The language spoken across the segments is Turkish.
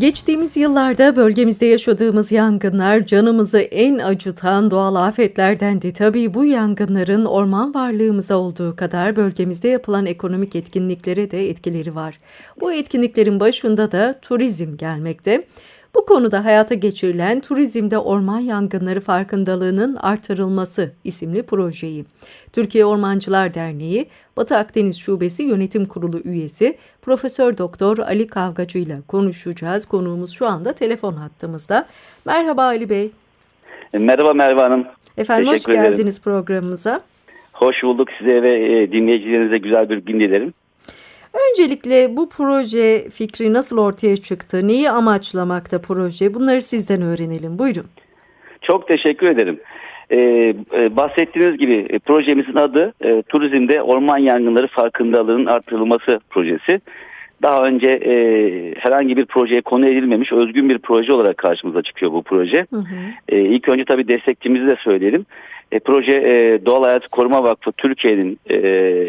Geçtiğimiz yıllarda bölgemizde yaşadığımız yangınlar canımızı en acıtan doğal afetlerdendi. Tabii bu yangınların orman varlığımıza olduğu kadar bölgemizde yapılan ekonomik etkinliklere de etkileri var. Bu etkinliklerin başında da turizm gelmekte. Bu konuda hayata geçirilen Turizmde Orman Yangınları Farkındalığının Artırılması isimli projeyi Türkiye Ormancılar Derneği Batı Akdeniz Şubesi Yönetim Kurulu üyesi Profesör Doktor Ali Kavgacı ile konuşacağız. Konuğumuz şu anda telefon hattımızda. Merhaba Ali Bey. Merhaba Merve Hanım. Efendim hoş Teşekkür ederim. geldiniz programımıza. Hoş bulduk size ve e, dinleyicilerinize güzel bir gün dilerim. Öncelikle bu proje fikri nasıl ortaya çıktı? Neyi amaçlamakta proje? Bunları sizden öğrenelim. Buyurun. Çok teşekkür ederim. Ee, e, bahsettiğiniz gibi e, projemizin adı e, Turizmde Orman Yangınları Farkındalığının Artırılması projesi. Daha önce e, herhangi bir projeye konu edilmemiş özgün bir proje olarak karşımıza çıkıyor bu proje. Hı hı. E, ilk önce tabii destekçimizi de söyleyelim. E, proje e, Doğal Hayat Koruma Vakfı Türkiye'nin e,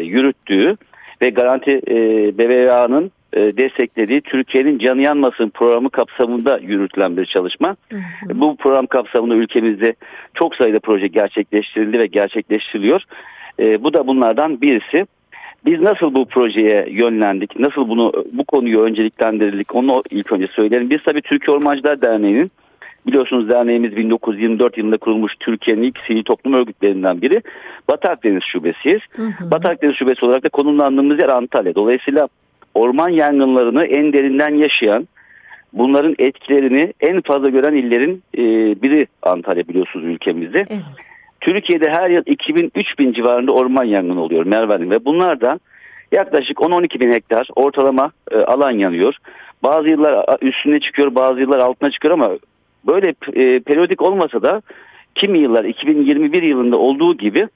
yürüttüğü ve Garanti e, BBVA'nın e, desteklediği Türkiye'nin Canı Yanmasın programı kapsamında yürütülen bir çalışma. Hı hı. Bu program kapsamında ülkemizde çok sayıda proje gerçekleştirildi ve gerçekleştiriliyor. E, bu da bunlardan birisi. Biz nasıl bu projeye yönlendik, nasıl bunu bu konuyu önceliklendirildik onu ilk önce söyleyelim. Biz tabii Türkiye Ormancılar Derneği'nin biliyorsunuz derneğimiz 1924 yılında kurulmuş Türkiye'nin ilk sivil toplum örgütlerinden biri. Batı Akdeniz Şubesiyiz. Hı hı. Batı Akdeniz Şubesi olarak da konumlandığımız yer Antalya. Dolayısıyla orman yangınlarını en derinden yaşayan, bunların etkilerini en fazla gören illerin e, biri Antalya biliyorsunuz ülkemizde. Evet. Türkiye'de her yıl 2000-3000 civarında orman yangını oluyor Merve Hanım ve bunlardan yaklaşık 10-12 bin hektar ortalama e, alan yanıyor. Bazı yıllar üstüne çıkıyor bazı yıllar altına çıkıyor ama böyle e, periyodik olmasa da kimi yıllar 2021 yılında olduğu gibi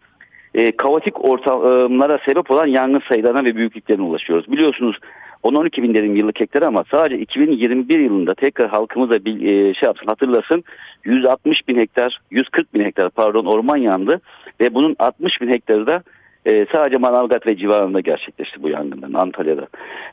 e, kaotik ortamlara sebep olan yangın sayılarına ve büyüklüklerine ulaşıyoruz. Biliyorsunuz 10-12 bin dedim yıllık hektar ama sadece 2021 yılında tekrar halkımıza bir e, şey yapsın hatırlasın 160 bin hektar 140 bin hektar pardon orman yandı ve bunun 60 bin hektarı da e, sadece Manavgat ve civarında gerçekleşti bu yangından Antalya'da.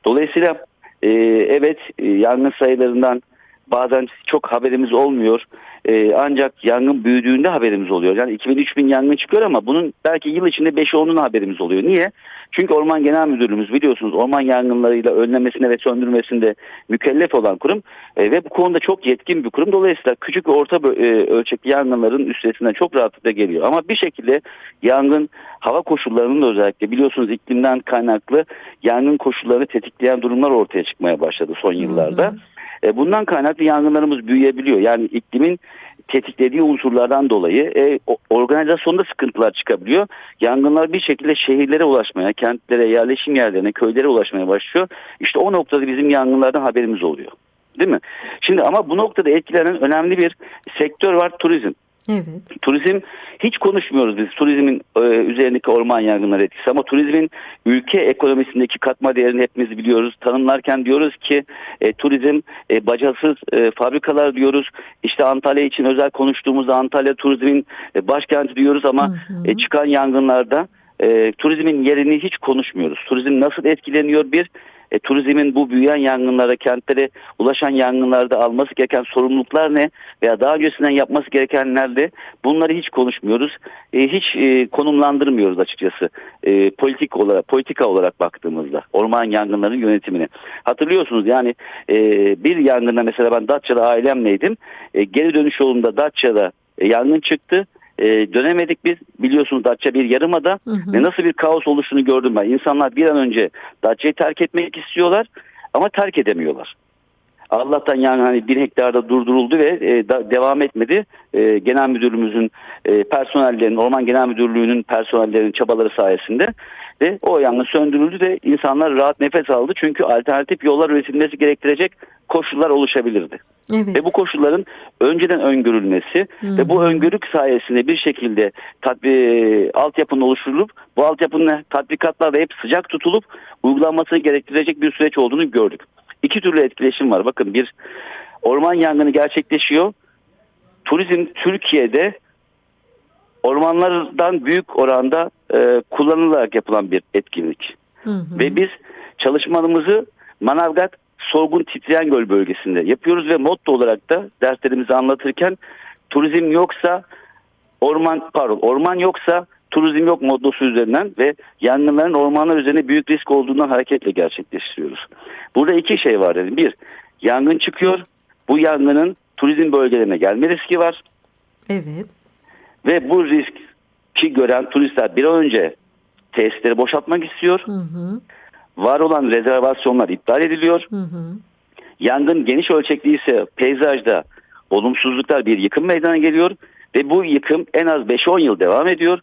Dolayısıyla e, evet e, yangın sayılarından bazen çok haberimiz olmuyor. Ee, ancak yangın büyüdüğünde haberimiz oluyor. Yani 2000-3000 yangın çıkıyor ama bunun belki yıl içinde 5-10'un haberimiz oluyor. Niye? Çünkü Orman Genel Müdürlüğümüz biliyorsunuz orman yangınlarıyla önlemesine ve söndürmesinde mükellef olan kurum e, ve bu konuda çok yetkin bir kurum. Dolayısıyla küçük ve orta e, ölçekli yangınların üstesinden çok rahatlıkla geliyor. Ama bir şekilde yangın hava koşullarının da özellikle biliyorsunuz iklimden kaynaklı yangın koşullarını tetikleyen durumlar ortaya çıkmaya başladı son yıllarda. Hı hı. E, Bundan kaynaklı yangınlarımız büyüyebiliyor. Yani iklimin tetiklediği unsurlardan dolayı e, organizasyonda sıkıntılar çıkabiliyor. Yangınlar bir şekilde şehirlere ulaşmaya, kentlere, yerleşim yerlerine, köylere ulaşmaya başlıyor. İşte o noktada bizim yangınlardan haberimiz oluyor. Değil mi? Şimdi ama bu noktada etkilenen önemli bir sektör var turizm. Evet. Turizm hiç konuşmuyoruz biz turizmin e, üzerindeki orman yangınları etkisi ama turizmin ülke ekonomisindeki katma değerini hepimiz biliyoruz. Tanımlarken diyoruz ki e, turizm e, bacasız e, fabrikalar diyoruz. İşte Antalya için özel konuştuğumuzda Antalya turizmin e, başkenti diyoruz ama Hı hı. e, çıkan yangınlarda e, turizmin yerini hiç konuşmuyoruz. Turizm nasıl etkileniyor bir e, turizmin bu büyüyen yangınlara, kentlere ulaşan yangınlarda alması gereken sorumluluklar ne veya daha öncesinden yapması gerekenler de bunları hiç konuşmuyoruz. E, hiç e, konumlandırmıyoruz açıkçası. E, politik olarak politika olarak baktığımızda orman yangınlarının yönetimini. Hatırlıyorsunuz yani e, bir yangında mesela ben Datça'da ailemleydim. E, geri dönüş yolunda Datça'da e, yangın çıktı. E, dönemedik biz biliyorsunuz Datça bir yarımada Hı hı. ve nasıl bir kaos oluşunu gördüm ben. İnsanlar bir an önce Datça'yı terk etmek istiyorlar ama terk edemiyorlar. Allah'tan yani hani bir hektarda durduruldu ve e, da- devam etmedi. E, genel müdürümüzün e, personellerinin, Orman Genel Müdürlüğü'nün personellerinin çabaları sayesinde ve o yangın söndürüldü de insanlar rahat nefes aldı. Çünkü alternatif yollar üretilmesi gerektirecek koşullar oluşabilirdi. Evet. Ve bu koşulların önceden öngörülmesi Hı ve bu öngörük sayesinde bir şekilde tatbi, altyapının oluşturulup bu altyapının tatbikatlarda hep sıcak tutulup uygulanmasını gerektirecek bir süreç olduğunu gördük. İki türlü etkileşim var. Bakın bir orman yangını gerçekleşiyor. Turizm Türkiye'de ormanlardan büyük oranda e, kullanılarak yapılan bir etkinlik. Hı hı. Ve biz çalışmalarımızı Manavgat Sorgun Titreyen Göl bölgesinde yapıyoruz ve motto olarak da derslerimizi anlatırken turizm yoksa orman pardon orman yoksa turizm yok mottosu üzerinden ve yangınların ormanlar üzerine büyük risk olduğundan hareketle gerçekleştiriyoruz. Burada iki şey var dedim. Bir, yangın çıkıyor. Bu yangının turizm bölgelerine gelme riski var. Evet. Ve bu riski gören turistler bir an önce tesisleri boşaltmak istiyor. Hı hı. Var olan rezervasyonlar iptal ediliyor. Hı hı. Yangın geniş ölçekli ise peyzajda olumsuzluklar bir yıkım meydana geliyor ve bu yıkım en az 5-10 yıl devam ediyor.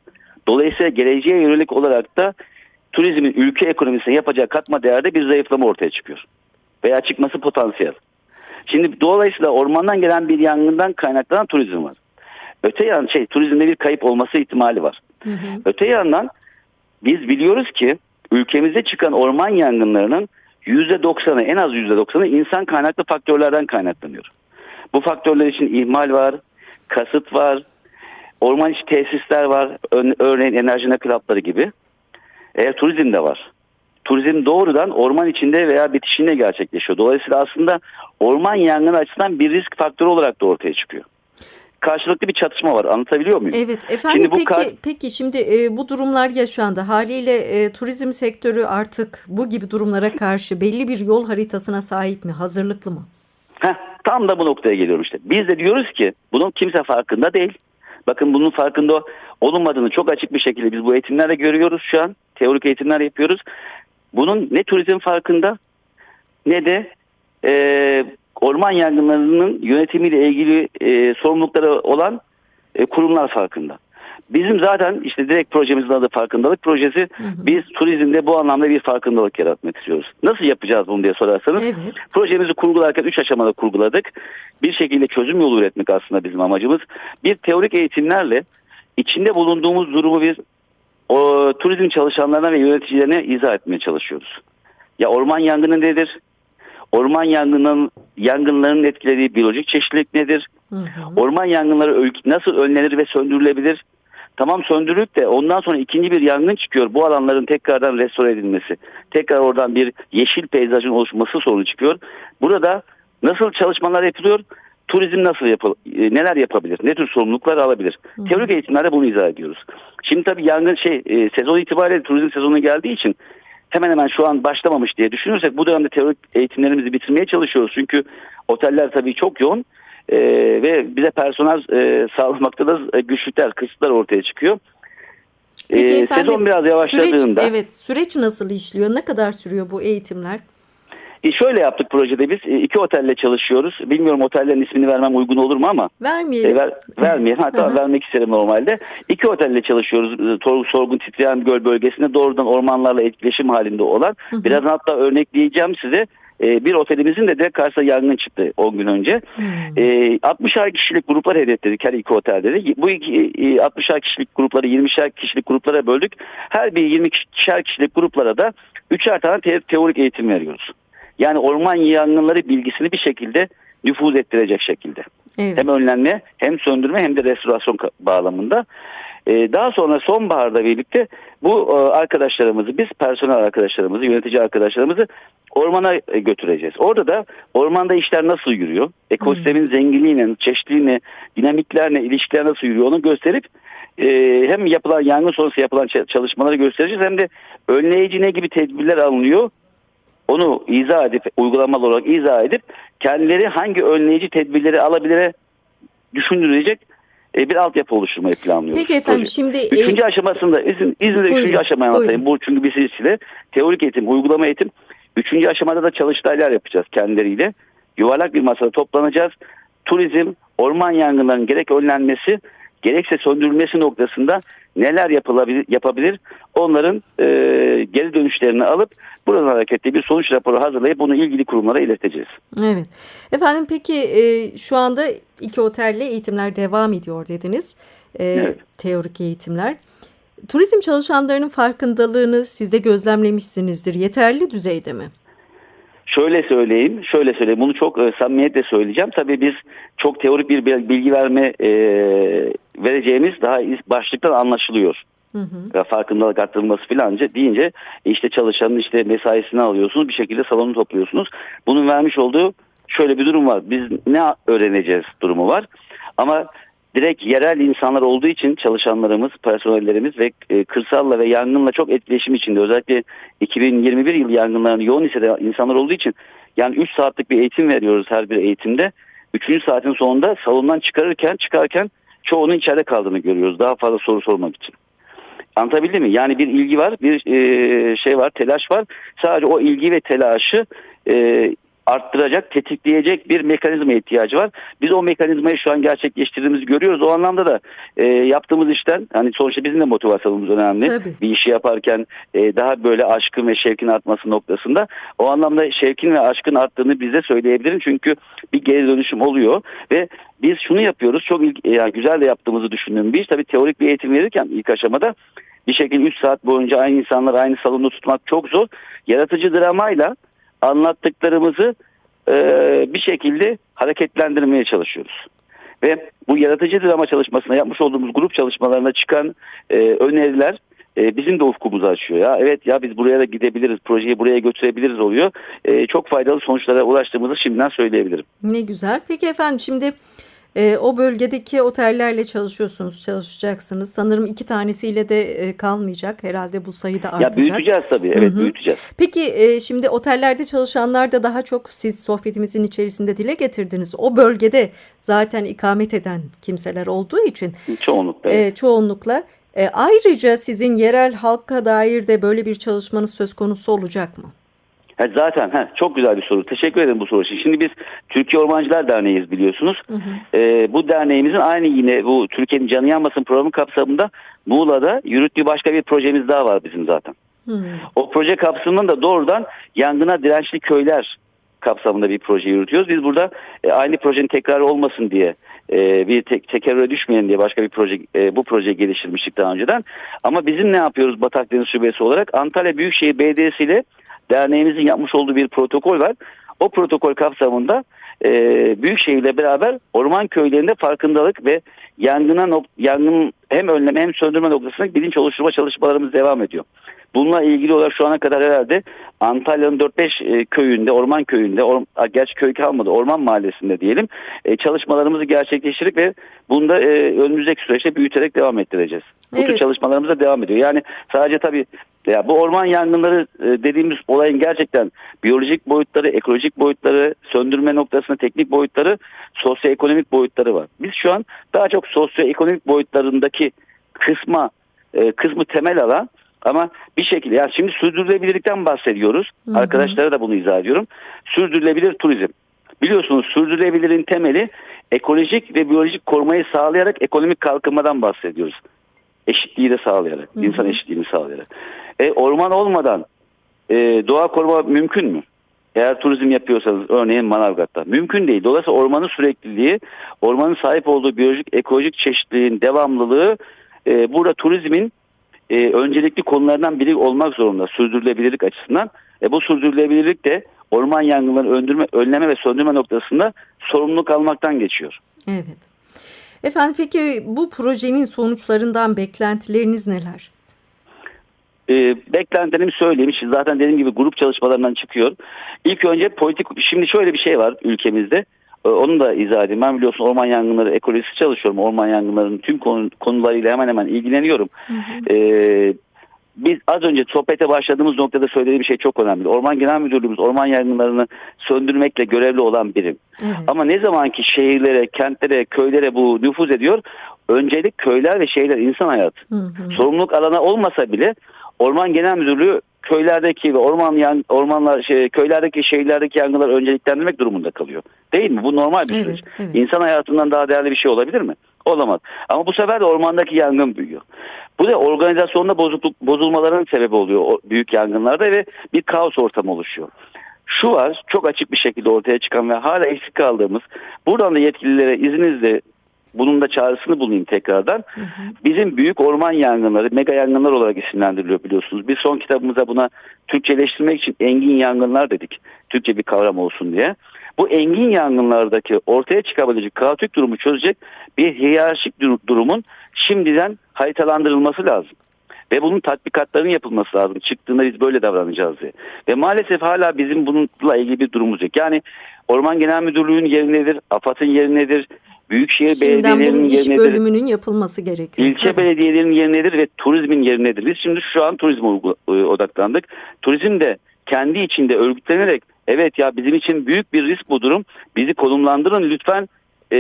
Dolayısıyla geleceğe yönelik olarak da turizmin ülke ekonomisine yapacağı katma değerde bir zayıflama ortaya çıkıyor. Veya çıkması potansiyel. Şimdi dolayısıyla ormandan gelen bir yangından kaynaklanan turizm var. Öte yan şey turizmde bir kayıp olması ihtimali var. Hı hı. Öte yandan biz biliyoruz ki ülkemizde çıkan orman yangınlarının %90'ı en az %90'ı insan kaynaklı faktörlerden kaynaklanıyor. Bu faktörler için ihmal var, kasıt var, orman içi tesisler var, Ör- örneğin enerji nakil gibi. E, turizm de var. Turizm doğrudan orman içinde veya bitişinde gerçekleşiyor. Dolayısıyla aslında orman yangını açısından bir risk faktörü olarak da ortaya çıkıyor. Karşılıklı bir çatışma var. Anlatabiliyor muyum? Evet efendim Şimdi bu peki peki şimdi e, bu durumlar yaşandı. Haliyle e, turizm sektörü artık bu gibi durumlara karşı belli bir yol haritasına sahip mi? Hazırlıklı mı? Heh, tam da bu noktaya geliyorum işte. Biz de diyoruz ki bunun kimse farkında değil. Bakın bunun farkında olunmadığını çok açık bir şekilde biz bu eğitimlerle görüyoruz şu an. Teorik eğitimler yapıyoruz. Bunun ne turizm farkında ne de e, orman yangınlarının yönetimiyle ilgili e, sorumlulukları olan e, kurumlar farkında. Bizim zaten işte direkt projemizin adı farkındalık projesi. Hı hı. Biz turizmde bu anlamda bir farkındalık yaratmak istiyoruz. Nasıl yapacağız bunu diye sorarsanız. Evet. Projemizi kurgularken 3 aşamada kurguladık. Bir şekilde çözüm yolu üretmek aslında bizim amacımız. Bir teorik eğitimlerle içinde bulunduğumuz durumu biz o, turizm çalışanlarına ve yöneticilerine izah etmeye çalışıyoruz. Ya orman yangını nedir? Orman yangının yangınlarının etkilediği biyolojik çeşitlilik nedir? Hı hı. Orman yangınları nasıl önlenir ve söndürülebilir? Tamam söndürülüp de ondan sonra ikinci bir yangın çıkıyor. Bu alanların tekrardan restore edilmesi. Tekrar oradan bir yeşil peyzajın oluşması sorunu çıkıyor. Burada nasıl çalışmalar yapılıyor? Turizm nasıl yapıl e, neler yapabilir? Ne tür sorumluluklar alabilir? Hı. Teorik eğitimlerde bunu izah ediyoruz. Şimdi tabii yangın şey e, sezon itibariyle turizm sezonu geldiği için hemen hemen şu an başlamamış diye düşünürsek bu dönemde teorik eğitimlerimizi bitirmeye çalışıyoruz. Çünkü oteller tabii çok yoğun e, ve bize personel e, sağlamakta da e, güçlükler, kısıtlar ortaya çıkıyor. Peki E, efendim sezon biraz yavaşladığında süreç, evet süreç nasıl işliyor? Ne kadar sürüyor bu eğitimler? E, şöyle yaptık projede biz e, iki otelle çalışıyoruz. Bilmiyorum otellerin ismini vermem uygun olur mu ama e, Vermeyelim. ver, vermeyelim. Hatta vermek isterim normalde. İki otelle çalışıyoruz. E, Tor- Sorgun Titreyen Göl bölgesinde doğrudan ormanlarla etkileşim halinde olan. Birazdan hatta örnekleyeceğim size. E, bir otelimizin de karşısında yangın çıktı 10 gün önce. Hmm. E, 60'ar kişilik gruplar hedefledik her iki otelde de. Bu iki, e, 60'ar kişilik grupları 20'şer kişilik gruplara böldük. Her bir 20'şer kişilik gruplara da 3'er tane te- teorik eğitim veriyoruz. Yani orman yangınları bilgisini bir şekilde nüfuz ettirecek şekilde. Evet. Hem önlenme hem söndürme hem de restorasyon bağlamında. Ee, daha sonra sonbaharda birlikte bu e, arkadaşlarımızı biz personel arkadaşlarımızı yönetici arkadaşlarımızı ormana e, götüreceğiz. Orada da ormanda işler nasıl yürüyor? Ekosistemin zenginliğine, çeşitliliğine, dinamiklerine, ilişkiler nasıl yürüyor onu gösterip e, hem yapılan yangın sonrası yapılan çalışmaları göstereceğiz hem de önleyici ne gibi tedbirler alınıyor onu izah edip uygulamalı olarak izah edip kendileri hangi önleyici tedbirleri alabilire düşündürecek e, bir altyapı oluşturmayı planlıyoruz. Peki efendim Proje. şimdi e, Üçüncü aşamasında izin, izninle Buyurun, üçüncü aşamayı anlatayım. Bu çünkü bir silsile. Teorik eğitim, uygulama eğitim. Üçüncü aşamada da çalıştaylar yapacağız kendileriyle. Yuvarlak bir masada toplanacağız. Turizm, orman yangınlarının gerek önlenmesi, gerekse söndürülmesi noktasında neler yapılabilir, yapabilir onların e, geri dönüşlerini alıp buradan hareketle bir sonuç raporu hazırlayıp bunu ilgili kurumlara ileteceğiz. Evet. Efendim peki e, şu anda iki otelle eğitimler devam ediyor dediniz. E, Evet. Teorik eğitimler. Turizm çalışanlarının farkındalığını siz de gözlemlemişsinizdir. Yeterli düzeyde mi? Şöyle söyleyeyim, şöyle söyleyeyim. Bunu çok e, samimiyetle söyleyeceğim. Tabii biz çok teorik bir bil- bilgi verme e, vereceğimiz daha başlıktan anlaşılıyor. Hı hı. Farkındalık arttırılması filanca deyince işte çalışanın işte mesaisini alıyorsunuz bir şekilde salonu topluyorsunuz. Bunun vermiş olduğu şöyle bir durum var. Biz ne öğreneceğiz durumu var. Ama direkt yerel insanlar olduğu için çalışanlarımız, personellerimiz ve e, kırsalla ve yangınla çok etkileşim içinde. Özellikle 2021 yıl yangınlarını yoğun hisseden insanlar olduğu için yani 3 saatlik bir eğitim veriyoruz her bir eğitimde. 3. saatin sonunda salondan çıkarırken çıkarken çoğunun içeride kaldığını görüyoruz. Daha fazla soru sormak için. Anlatabildim mi? Yani bir ilgi var, bir e, şey var, telaş var. Sadece o ilgi ve telaşı e, arttıracak, tetikleyecek bir mekanizma ihtiyacı var. Biz o mekanizmayı şu an gerçekleştirdiğimizi görüyoruz. O anlamda da e, yaptığımız işten, hani sonuçta bizim de motivasyonumuz önemli. Tabii. Bir işi yaparken e, daha böyle aşkın ve şevkin artması noktasında. O anlamda şevkin ve aşkın arttığını bize söyleyebilirim. Çünkü bir geri dönüşüm oluyor ve biz şunu yapıyoruz. Çok ilg- yani güzel de yaptığımızı düşündüğüm bir iş. Tabii teorik bir eğitim verirken ilk aşamada bir şekilde 3 saat boyunca aynı insanları aynı salonda tutmak çok zor. Yaratıcı dramayla anlattıklarımızı e, bir şekilde hareketlendirmeye çalışıyoruz. Ve bu yaratıcı drama çalışmasına yapmış olduğumuz grup çalışmalarına çıkan e, öneriler e, bizim de ufkumuzu açıyor. Ya evet ya biz buraya da gidebiliriz, projeyi buraya götürebiliriz oluyor. E, çok faydalı sonuçlara ulaştığımızı şimdiden söyleyebilirim. Ne güzel. Peki efendim şimdi e, o bölgedeki otellerle çalışıyorsunuz, çalışacaksınız. Sanırım iki tanesiyle de e, kalmayacak. Herhalde bu sayı da Ya artacak. büyüteceğiz tabii. Evet Hı hı. büyüteceğiz. Peki e, şimdi otellerde çalışanlar da daha çok siz sohbetimizin içerisinde dile getirdiniz. O bölgede zaten ikamet eden kimseler olduğu için Çoğunlukla. e, çoğunlukla. E, ayrıca sizin yerel halka dair de böyle bir çalışmanız söz konusu olacak mı? Ha, zaten ha, çok güzel bir soru. Teşekkür ederim bu soru için. Şimdi biz Türkiye Ormancılar Derneği'yiz biliyorsunuz. Ee, bu derneğimizin aynı yine bu Türkiye'nin Canı Yanmasın programı kapsamında Muğla'da yürüttüğü başka bir projemiz daha var bizim zaten. Hmm. O proje kapsamında da doğrudan yangına dirençli köyler kapsamında bir proje yürütüyoruz. Biz burada e, aynı projenin tekrarı olmasın diye e, bir tek, tekerrüre düşmeyelim diye başka bir proje e, bu projeyi geliştirmiştik daha önceden. Ama bizim ne yapıyoruz Batak Deniz Şubesi olarak? Antalya Büyükşehir Belediyesi ile derneğimizin yapmış olduğu bir protokol var. O protokol kapsamında e, Büyükşehir'le beraber orman köylerinde farkındalık ve yangına nok- yangın hem önleme hem söndürme noktasında bilinç oluşturma çalışmalarımız devam ediyor. Bununla ilgili olarak şu ana kadar herhalde Antalya'nın 4-5 e, köyünde, orman köyünde, or, gerçi köy kalmadı, orman mahallesinde diyelim e, çalışmalarımızı gerçekleştirdik ve bunda e, önümüzdeki süreçte büyüterek devam ettireceğiz. Bu tür Evet. çalışmalarımız da devam ediyor. Yani sadece tabii ya bu orman yangınları e, dediğimiz olayın gerçekten biyolojik boyutları, ekolojik boyutları, söndürme noktasında teknik boyutları, sosyoekonomik boyutları var. Biz şu an daha çok sosyoekonomik boyutlarındaki kısma e, kısmı temel alan ama bir şekilde yani şimdi sürdürülebilirlikten bahsediyoruz. Hı hı. Arkadaşlara da bunu izah ediyorum. Sürdürülebilir turizm. Biliyorsunuz sürdürülebilirin temeli ekolojik ve biyolojik korumayı sağlayarak ekonomik kalkınmadan bahsediyoruz. Eşitliği de sağlayarak, Hı hı. insan eşitliğini sağlayarak. E, orman olmadan e, doğa koruma mümkün mü? Eğer turizm yapıyorsanız örneğin Manavgat'ta. Mümkün değil. Dolayısıyla ormanın sürekliliği, ormanın sahip olduğu biyolojik, ekolojik çeşitliliğin devamlılığı e, burada turizmin e, öncelikli konulardan biri olmak zorunda sürdürülebilirlik açısından. E, bu sürdürülebilirlik de orman yangınlarını öndürme, önleme ve söndürme noktasında sorumluluk almaktan geçiyor. Evet. Efendim peki bu projenin sonuçlarından beklentileriniz neler? E, beklentilerimi söyleyeyim. Şimdi zaten dediğim gibi grup çalışmalarından çıkıyor. İlk önce politik, şimdi şöyle bir şey var ülkemizde. E, onu da izah edeyim. Ben biliyorsun orman yangınları ekolojisi çalışıyorum. Orman yangınlarının tüm konu, konularıyla hemen hemen ilgileniyorum. E, biz az önce sohbete başladığımız noktada söylediğim şey çok önemli. Orman Genel Müdürlüğümüz orman yangınlarını söndürmekle görevli olan birim. Evet. Ama ne zaman ki şehirlere, kentlere, köylere bu nüfuz ediyor, öncelik köyler ve şehirler insan hayatı. Hı hı. Sorumluluk alanı olmasa bile Orman Genel Müdürlüğü köylerdeki ve orman yan, ormanlar şey, köylerdeki şehirlerdeki yangınları önceliklendirmek durumunda kalıyor. Değil mi? Bu normal bir Evet, süreç. evet. İnsan hayatından daha değerli bir şey olabilir mi? Olamaz. Ama bu sefer de ormandaki yangın büyüyor. Bu da organizasyonda bozukluk, bozulmaların sebebi oluyor o büyük yangınlarda ve bir kaos ortamı oluşuyor. Şu var çok açık bir şekilde ortaya çıkan ve hala eksik kaldığımız buradan da yetkililere izninizle bunun da çağrısını bulunayım tekrardan. Hı hı. Bizim büyük orman yangınları, mega yangınlar olarak isimlendiriliyor biliyorsunuz. Biz son kitabımıza buna Türkçeleştirmek için engin yangınlar dedik. Türkçe bir kavram olsun diye. Bu engin yangınlardaki ortaya çıkabilecek kaotik durumu çözecek bir hiyerarşik dur- durumun şimdiden haritalandırılması lazım. Ve bunun tatbikatlarının yapılması lazım. Çıktığında biz böyle davranacağız diye. Ve maalesef hala bizim bununla ilgili bir durumumuz yok. Yani Orman Genel Müdürlüğü'nün yerindedir, AFAD'ın yerindedir, Büyükşehir Şimdiden belediyelerinin bunun iş yerindedir. bölümünün yapılması gerekiyor. İlçe Tabii. belediyelerinin yerindedir ve turizmin yerindedir. Biz şimdi şu an turizme e, odaklandık. Turizm de kendi içinde örgütlenerek evet ya bizim için büyük bir risk bu durum. Bizi konumlandırın lütfen e,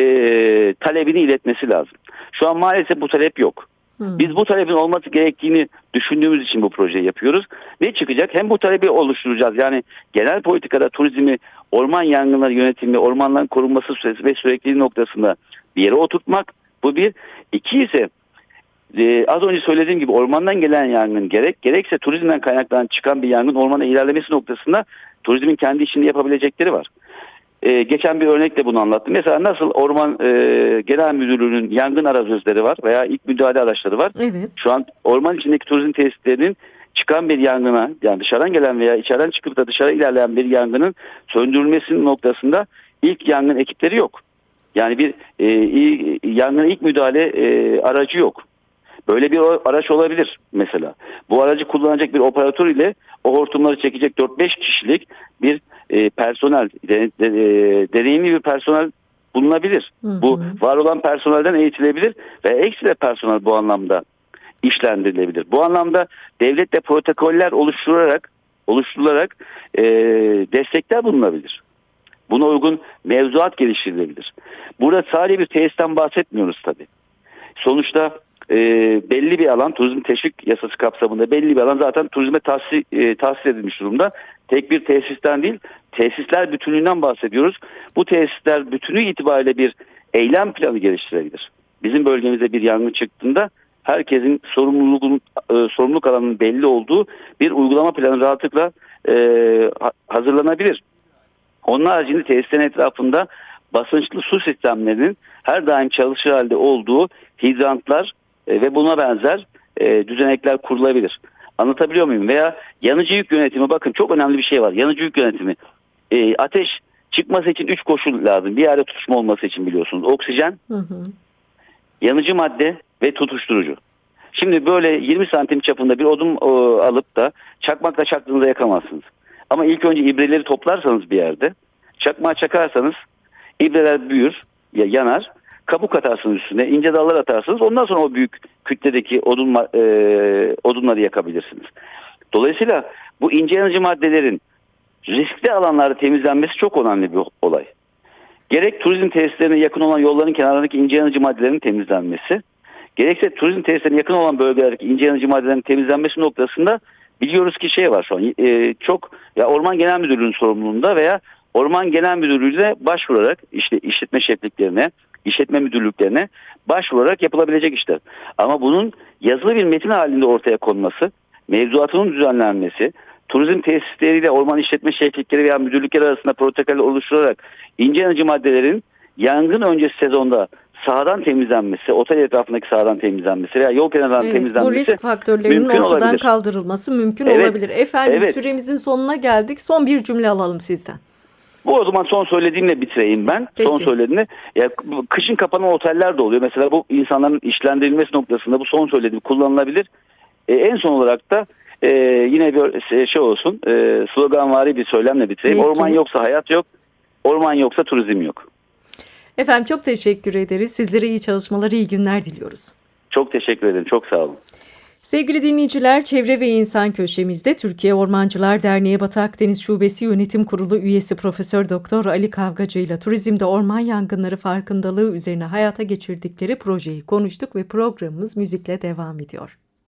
talebini iletmesi lazım. Şu an maalesef bu talep yok. Biz bu talebin olması gerektiğini düşündüğümüz için bu projeyi yapıyoruz. Ne çıkacak? Hem bu talebi oluşturacağız. Yani genel politikada turizmi, orman yangınları yönetimi, ormanların korunması süresi ve sürekliliği noktasında bir yere oturtmak. Bu bir. İki ise e, az önce söylediğim gibi ormandan gelen yangın gerek gerekse turizmden kaynaklanan çıkan bir yangın ormana ilerlemesi noktasında turizmin kendi içinde yapabilecekleri var. E, geçen bir örnekle bunu anlattım. Mesela nasıl Orman e, Genel Müdürlüğü'nün yangın arazözleri var veya ilk müdahale araçları var. Evet. Şu an orman içindeki turizm tesislerinin çıkan bir yangına yani dışarıdan gelen veya içeriden çıkıp da dışarı ilerleyen bir yangının söndürülmesinin noktasında ilk yangın ekipleri yok. Yani bir e, yangına ilk müdahale e, aracı yok. Böyle bir araç olabilir mesela. Bu aracı kullanacak bir operatör ile o hortumları çekecek 4-5 kişilik bir e, personel, de, de- e, deneyimli bir personel bulunabilir. Hı Bu hı. var olan personelden eğitilebilir ve ekstra personel bu anlamda işlendirilebilir. Bu anlamda devletle protokoller oluşturarak oluşturularak e, destekler bulunabilir. Buna uygun mevzuat geliştirilebilir. Burada sadece bir tesisten bahsetmiyoruz tabii. Sonuçta e, belli bir alan turizm teşvik yasası kapsamında belli bir alan zaten turizme tahsis, e, tahsis edilmiş durumda. Tek bir tesisten değil tesisler bütünlüğünden bahsediyoruz. Bu tesisler bütünü itibariyle bir eylem planı geliştirebilir. Bizim bölgemizde bir yangın çıktığında herkesin sorumluluğun e, sorumluluk alanının belli olduğu bir uygulama planı rahatlıkla e, ha- hazırlanabilir. Onun haricinde tesislerin etrafında basınçlı su sistemlerinin her daim çalışır halde olduğu hidrantlar e, ve buna benzer e, düzenekler kurulabilir. Anlatabiliyor muyum? Veya yanıcı yük yönetimi bakın çok önemli bir şey var. Yanıcı yük yönetimi. E, ateş çıkması için 3 koşul lazım. Bir yerde tutuşma olması için biliyorsunuz. Oksijen, Hı hı. yanıcı madde ve tutuşturucu. Şimdi böyle 20 santim çapında bir odun e, alıp da çakmakla çaktığınızda yakamazsınız. Ama ilk önce ibreleri toplarsanız bir yerde, çakmağa çakarsanız ibreler büyür, ya yanar, kabuk atarsınız üstüne, ince dallar atarsınız. Ondan sonra o büyük kütledeki odun, e, odunları yakabilirsiniz. Dolayısıyla bu ince yanıcı maddelerin riskli alanlarda temizlenmesi çok önemli bir olay. Gerek turizm tesislerine yakın olan yolların kenarındaki ince yanıcı maddelerin temizlenmesi, gerekse turizm tesislerine yakın olan bölgelerdeki ince yanıcı maddelerin temizlenmesi noktasında biliyoruz ki şey var şu an e, çok ya Orman Genel Müdürlüğü'nün sorumluluğunda veya Orman Genel Müdürlüğü'ne başvurarak işte işletme şefliklerine, işletme müdürlüklerine başvurarak yapılabilecek işler. Ama bunun yazılı bir metin halinde ortaya konması, mevzuatının düzenlenmesi, turizm tesisleriyle orman işletme şeflikleri veya müdürlükler arasında protokol oluşturarak ince yanıcı maddelerin yangın öncesi sezonda sahadan temizlenmesi, otel etrafındaki sahadan temizlenmesi veya yol kenarından Evet, bu temizlenmesi risk faktörlerinin mümkün ortadan olabilir. kaldırılması mümkün Evet, olabilir. Efendim evet. süremizin sonuna geldik. Son bir cümle alalım sizden. Bu o zaman son söylediğimle bitireyim ben. Son Peki. söylediğimle. Ya, kışın kapanan oteller de oluyor. Mesela bu insanların işlendirilmesi noktasında bu son söylediğim kullanılabilir. E, en son olarak da e, yine bir şey olsun e, sloganvari bir söylemle bitireyim. Peki. Orman yoksa hayat yok. Orman yoksa turizm yok. Efendim çok teşekkür ederiz. Sizlere iyi çalışmalar, iyi günler diliyoruz. Çok teşekkür ederim. Çok sağ olun. Sevgili dinleyiciler, Çevre ve İnsan Köşemizde Türkiye Ormancılar Derneği Batı Akdeniz Şubesi Yönetim Kurulu üyesi Profesör Doktor Ali Kavgacı ile turizmde orman yangınları farkındalığı üzerine hayata geçirdikleri projeyi konuştuk ve programımız müzikle devam ediyor.